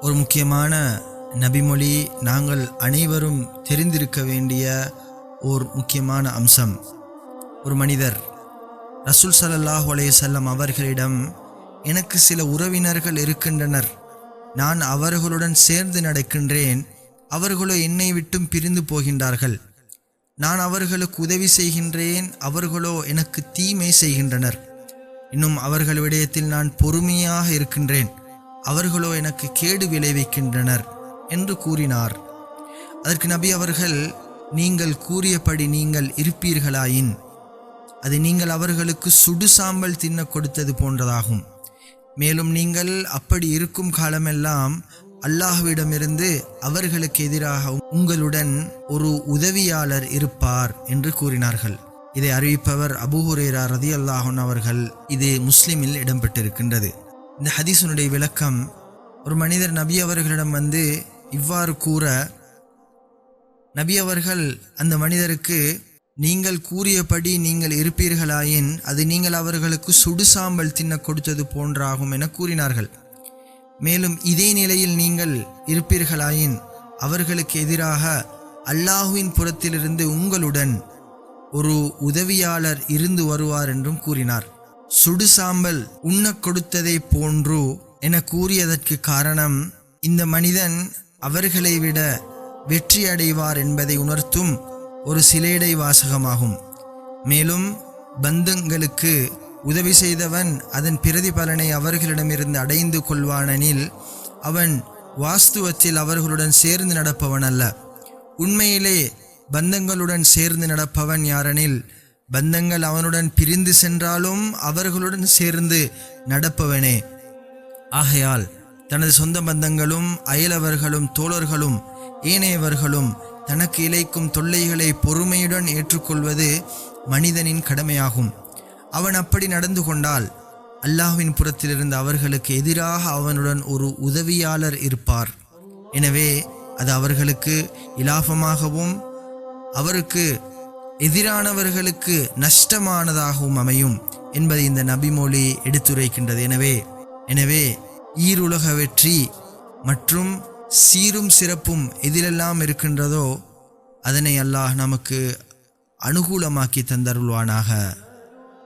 ஒரு முக்கியமான நபிமொழி நாங்கள் அனைவரும் தெரிந்திருக்க வேண்டிய ஓர் முக்கியமான அம்சம். ஒரு மனிதர் ரசூல் சல்லாஹ் அலையசல்லம் அவர்களிடம் எனக்கு சில உறவினர்கள் இருக்கின்றனர். நான் அவர்களுடன் சேர்ந்து நடக்கின்றேன். அவர்களோ என்னை விட்டும் பிரிந்து போகின்றார்கள். நான் அவர்களுக்கு உதவி செய்கின்றேன். அவர்களோ எனக்கு தீமை செய்கின்றனர். இன்னும் அவர்கள் விடயத்தில் நான் பொறுமையாக இருக்கின்றேன். அவர்களோ எனக்கு கேடு விளைவிக்கின்றனர் என்று கூறினார். அதற்கு நபி அவர்கள் நீங்கள் கூறியபடி நீங்கள் இருப்பீர்களாயின் அது நீங்கள் அவர்களுக்கு சுடு சாம்பல் தின்ன கொடுத்தது போன்றதாகும். மேலும் நீங்கள் அப்படி இருக்கும் காலமெல்லாம் அல்லாஹ்விடமிருந்து அவர்களுக்கு எதிராக உங்களுடன் ஒரு உதவியாளர் இருப்பார் என்று கூறினார்கள். இதை அறிவிப்பவர் அபூஹுரேரா ரதி அல்லாஹன் அவர்கள். இது முஸ்லிமில் இடம்பெற்றிருக்கின்றது. இந்த ஹதீஸுனுடைய விளக்கம் ஒரு மனிதர் நபி அவர்களிடம் வந்து இவ்வாறு கூற நபி அவர்கள் அந்த மனிதருக்கு நீங்கள் கூறியபடி நீங்கள் இருப்பீர்களாயின் அது நீங்கள் அவர்களுக்கு சுடுசாம்பல் தின்ன கொடுத்தது போன்றாகும் என கூறினார்கள். மேலும் இதே நிலையில் நீங்கள் இருப்பீர்களாயின் அவர்களுக்கு எதிராக அல்லாஹுவின் புறத்திலிருந்து உங்களுடன் ஒரு உதவியாளர் இருந்து வருவார் என்றும் கூறினார். சுடுசாம்பல் உண்ணக் கொடுத்ததை போன்று என கூறியதற்கு காரணம் இந்த மனிதன் அவர்களை விட வெற்றி அடைவார் என்பதை உணர்த்தும் ஒரு சிலேடை வாசகமாகும். மேலும் பந்தங்களுக்கு உதவி செய்தவன் அதன் பிரதிபலனை அவர்களிடமிருந்து அடைந்து கொள்வானெனில் அவன் வாஸ்துவத்தில் அவர்களுடன் சேர்ந்து நடப்பவன் அல்ல உண்மையிலே பந்தங்களுடன் சேர்ந்து நடப்பவன் யாரெனில் பந்தங்கள் அவனுடன் பிரிந்து சென்றாலும் அவர்களுடன் சேர்ந்து நடப்பவனே. ஆகையால் தனது சொந்த பந்தங்களும் அயலவர்களும் தோழர்களும் ஏனையவர்களும் தனக்கு இழைக்கும் தொல்லைகளை பொறுமையுடன் ஏற்றுக்கொள்வது மனிதனின் கடமையாகும். அவன் அப்படி நடந்து கொண்டால் அல்லாஹ்வின் புறத்திலிருந்து அவர்களுக்கு எதிராக அவனுடன் ஒரு உதவியாளர் இருப்பார். எனவே அது அவர்களுக்கு இலாபமாகவும் அவருக்கு எதிரானவர்களுக்கு நஷ்டமானதாகவும் அமையும் என்பதை இந்த நபிமொழி எடுத்துரைக்கின்றது. எனவே எனவே ஈருலக வெற்றி மற்றும் சீரும் சிறப்பும் எதிலெல்லாம் இருக்கின்றதோ அதனை அல்லாஹ் நமக்கு அனுகூலமாக்கி தந்தருள்வானாக.